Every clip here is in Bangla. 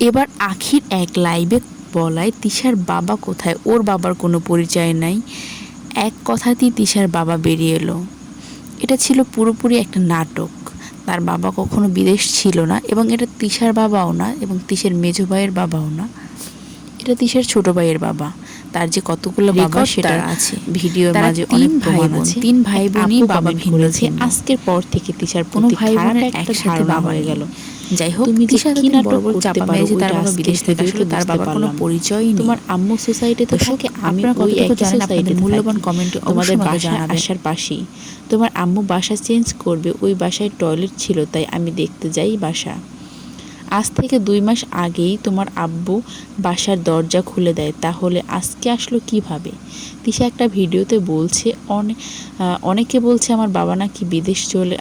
এবার আখির এক লাইভে বলায় তিশার বাবা কোথায়? ওর বাবার কোনো পরিচয় নাই। এক কথাতেই তিশার বাবা বেরিয়ে এলো। এটা ছিল পুরোপুরি একটা নাটক। তার বাবা কখনো বিদেশ ছিল না এবং এটা তিশার বাবাও না এবং তিশার মেজো ভাইয়ের বাবাও না। এটা তিশার ছোট ভাইয়ের বাবা। তার যে কতগুলো বাবা সেটা আছে। ভিডিওর মাঝে তিন অনেক ভাই প্রমাণ বোন, আছে। তিন ভাই বোনই বাবা ভিন্ন। আজকের পর থেকে তিশার কোনো ভাই বোনের একটা একসাথে বাবা হয়ে গেল। যাই হোক তুমি কি নাটক করতে পারো, যে তার বাবা বিদেশ থেকে আসলে তার বাবার কোনো পরিচয় নেই। তোমার আম্মু সোসাইটিতে থাকে আমি ওই একই সোসাইটিতে মূল্যবান কমেন্ট আমাকে বাসা। আসার পাশেই তোমার আম্মু বাসা চেঞ্জ করবে ওই বাসায় টয়লেট ছিল তাই আমি দেখতে যাই বাসা। আজ থেকে দুই মাস আগেই তোমার আব্বু বাসার দরজা খুলে দেয়। তাহলে আজকে আসলো কীভাবে? তিশা একটা ভিডিওতে বলছে অনেক অনেকে বলছে আমার বাবা নাকি বিদেশ চলে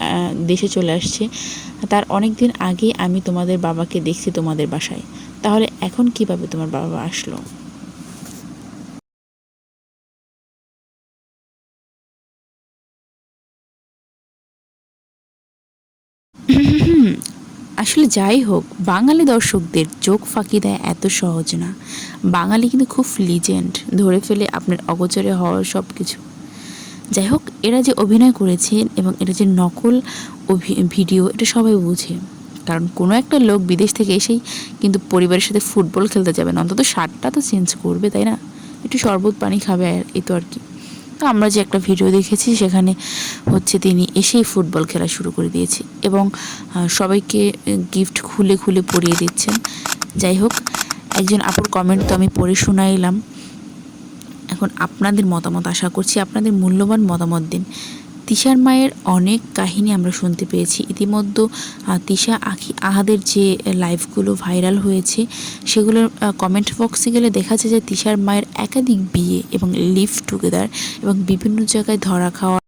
দেশে চলে আসছে। তার অনেক দিন আগেই আমি তোমাদের বাবাকে দেখছি তোমাদের বাসায়। তাহলে এখন কীভাবে তোমার বাবা আসলো? আসলে যাই হোক, বাঙালি দর্শকদের চোখ ফাঁকি দেয় এত সহজ না। বাঙালি কিন্তু খুব লিজেন্ড ধরে ফেলে আপনার অগোচরে হওয়ার সব কিছু যাই হোক, এরা যে অভিনয় করেছেন এবং এটা যে নকল ভিডিও, এটা সবাই বুঝে। কারণ কোনো একটা লোক বিদেশ থেকে এসেই কিন্তু পরিবারের সাথে ফুটবল খেলতে যাবে না অন্তত শার্টটা তো চেঞ্জ করবে, তাই না? একটু শরবত পানি খাবে আর এই তো আর কি। তো আমরা যে একটা ভিডিও দেখেছি, সেখানে হচ্ছে তিনি এসেই ফুটবল খেলা শুরু করে দিয়েছে এবং সবাইকে গিফট খুলে খুলে পরিয়ে দিচ্ছেন। যাই হোক, একজন আপুর কমেন্ট তো আমি পড়ে শোনাইলাম। এখন আপনাদের মতামত আশা করছি, আপনাদের মূল্যবান মতামত দিন। তিশার মায়ের অনেক কাহিনী আমরা শুনতে পেয়েছি। ইতিমধ্যে তিশা আখি আহাদের যে লাইভগুলো ভাইরাল হয়েছে, সেগুলোর কমেন্ট বক্সে গেলে দেখা যায় যে তিশার মায়ের একাধিক বিয়ে এবং লিভ টুগেদার এবং বিভিন্ন জায়গায় ধরা খাওয়া